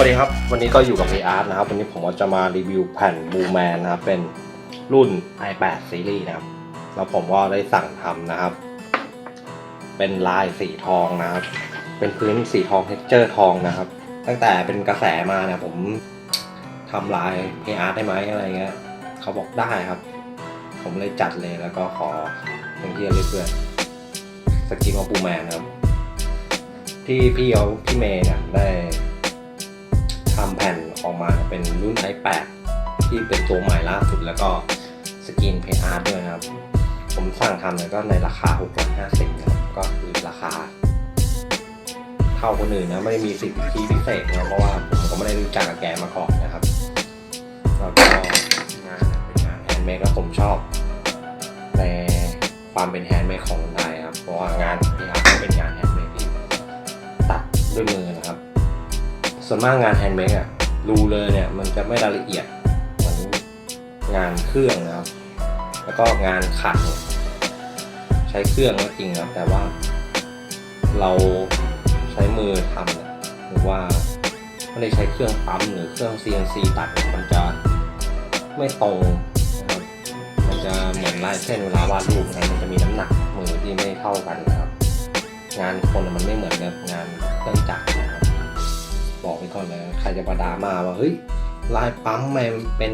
วัสดีครับ วันนี้ก็อยู่กับ p r นะครับ วันนี้ผมก็จะมารีวิวแผ่นบูแมนนะครับ เป็นรุ่น i8 ซีรีส์นะครับ แล้วผมก็ได้สั่งทำนะครับ เป็นลายสีทองนะครับ เป็นพื้นสีทองเท็กเจอร์ทองนะครับ ตั้งแต่เป็นกระแสมาเนี่ยผมทำลาย p r ได้ไหมอะไรเงี้ย เขาบอกได้ครับ ผมเลยจัดเลยแล้วก็ขอเป็นที่ระลึกด้วยสกินของบูแมนครับ ที่พี่เอาพี่เมย์เนี่ยได้ ออกมาเป็นรุ่น i8 ที่เป็นตัวใหม่ล่าสุดแล้วก็สกินเพย์อาร์ตด้วยนะครับ ผมสั่งทำเนี่ยก็ในราคา 650นะครับก็คือราคา เท่าคนอื่นนะไม่ได้มีสิทธิพิเศษนะเพราะว่าผมก็ไม่ได้รู้จักกับแกมาก่อนนะครับแล้วก็งานเป็นงานแฮนด์เมดแล้วผมชอบ ในความเป็นแฮนด์เมดของคนไทยครับเพราะว่างานที่อาร์ตเป็นงานแฮนด์เมดที่ตัดด้วยมือนะครับ ส่วนมากงานแฮนด์เมดอะ รูเลยเนี่ยมันจะไม่รายละเอียดเหมือนงานเครื่องนะครับ แล้วก็งานขัดใช้เครื่องก็จริงครับแต่ว่า เราใช้มือทำเนี่ยหรือว่าไม่ได้ใช้เครื่องปั๊มหรือเครื่อง CNC ตัดมันจะไม่ตรงนะครับมันจะเหมือนลายเส้นเวลาวาดรูปนะมันจะมีน้ำหนักมือที่ไม่เท่ากันนะครับ งานคนมันไม่เหมือนกับงานเครื่องจักรนะ บอกไปก่อนเลยใครจะมาดามาว่าเฮ้ยลายปั๊มไม่เป็น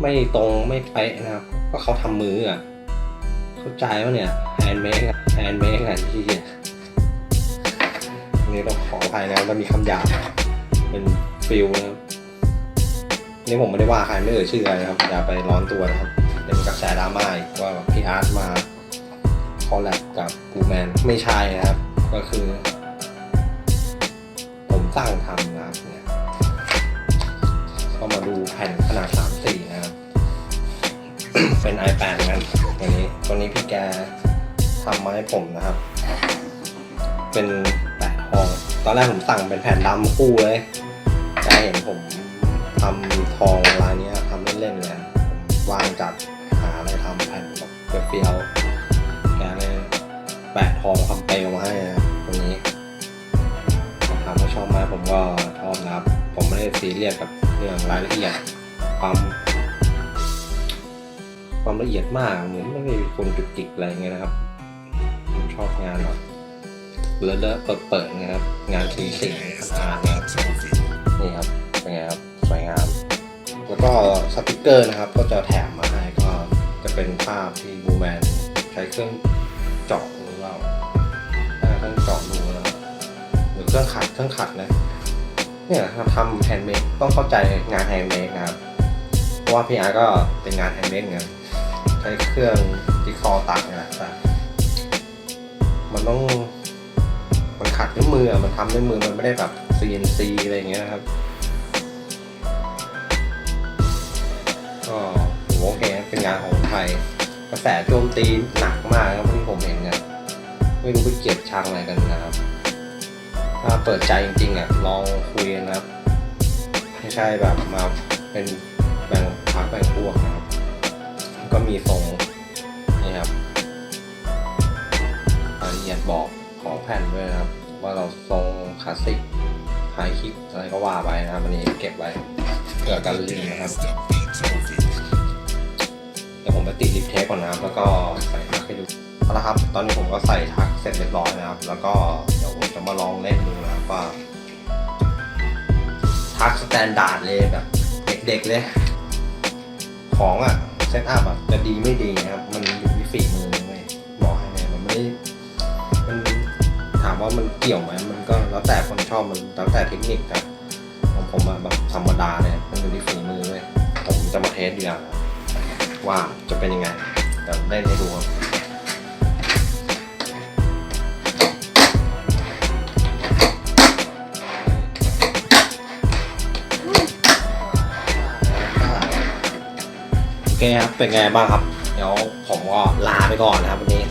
ไม่ตรงไม่เป๊ะนะครับก็เขาทำมืออะ เข้าใจว่าเนี่ยแฮนด์เมดแฮนด์เมดกันที่อันนี้ต้องขออภัยนะมันมีคำหยาบเป็นฟิลนะครับนี่ผมไม่ได้ว่าใครไม่เอ่ยชื่ออะไรนะครับอย่าไปร้อนตัวนะครับเป็นกระแสดราม่าว่าพี่อาร์ตมาคอลแลบกับกูแมนไม่ใช่นะครับ ก็คือ สั่งทำนะครับเนี่ยก็มาดูแผ่นขนาด3-4นะครับเป็น iPad กันตัวนี้ตัวนี้พี่แกทำมาให้ผมนะครับ เป็นแปะทอง ตอนแรกผมสั่งเป็นแผ่นดำคู่เลยแกเห็นผมทำทองลายเนี้ยทำเล่นๆเลย วางจัด ผมก็ชอบนะครับ ผมไม่ได้ซีเรียสกับเรื่องรายละเอียดความความละเอียดมากเหมือนไม่มีคนจุกจิกอะไรเงี้ยนะครับ ผมชอบงานแบบเลอะเลอะเปิดเปิดๆนะครับ งานสีสีอาร์นะครับนี่ครับเป็นไงครับสวยงาม แล้วก็สติกเกอร์นะครับ ก็จะแถมมาให้ก็จะเป็นภาพที่บูแมนใช้เครื่องเจาะ เครื่องขัดเครื่องขัดนะเนี่ยครับทำแฮนด์เมดต้องเข้าใจงานแฮนด์เมดนะครับเพราะว่าพี่อาร์ก็เป็นงานแฮนด์เมดไงใช้เครื่องจิ๊กซอตัดนะแต่มันต้องมันขัดด้วยมือมันทำด้วยมือมันไม่ได้แบบ CNC อะไรอย่างเงี้ยนะครับก็ถือโอเคเป็นงานของไทยกระแสโจมตีหนักมากครับที่ผมเห็นเนี่ยไม่รู้ไปเกลียดชังอะไรกันนะครับ ถ้าเปิดใจจริงๆอะลองคุยนะครับ ไม่ใช่แบบมาเป็นแบ่งพักแบ่งพวกนะครับ ก็มีทรงนี่ครับรายละเอียดบอกของแผ่นด้วยนะครับ ว่าเราทรงคลาสสิกไฮคิกอะไรก็ว่าไปนะครับอันนี้เก็บไว้เผื่อกันลินนะครับเดี๋ยวผมไปติดลิปเทปก่อนนะครับ แล้วก็ใส่ให้ดู เอาละครับ ตอนนี้ผมก็ใส่ทักเสร็จเรียบร้อยนะครับ แล้วก็เดี๋ยวผมจะมาลองเล่นดูนะครับว่า ทักสแตนดาร์ดเลยแบบ เด็กๆเลย ของอะเซตอัพอะจะดีไม่ดีนะครับ มันอยู่ที่ฝีมือเลยบอกให้เลยมันไม่ได้มันถามว่ามันเกี่ยวไหมมันก็แล้วแต่คนชอบมันแล้วแต่เทคนิคครับของผมอะแบบธรรมดาเลยมันอยู่ที่ฝีมือเลยผมจะมาเทสดูอย่าว่าจะเป็นยังไงเดี๋ยวเล่นให้ดูครับ เคครับเป็นไงบ้างครับ เดี๋ยวผมก็ลาไปก่อนนะครับวันนี้